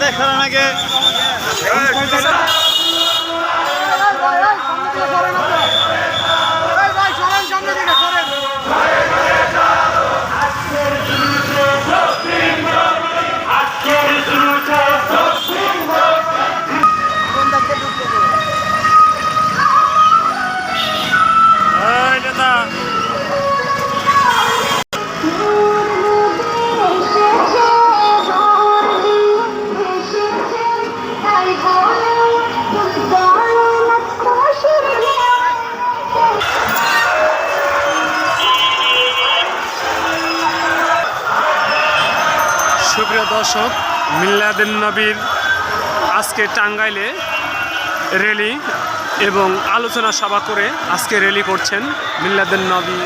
দেখার আগে সুপ্রিয় দর্শক মিল্লাদিন নবীর আজকে টাঙ্গাইলে র্যালি এবং আলোচনা সভা করে আজকে র্যালি করছেন মিল্লাদিন নবী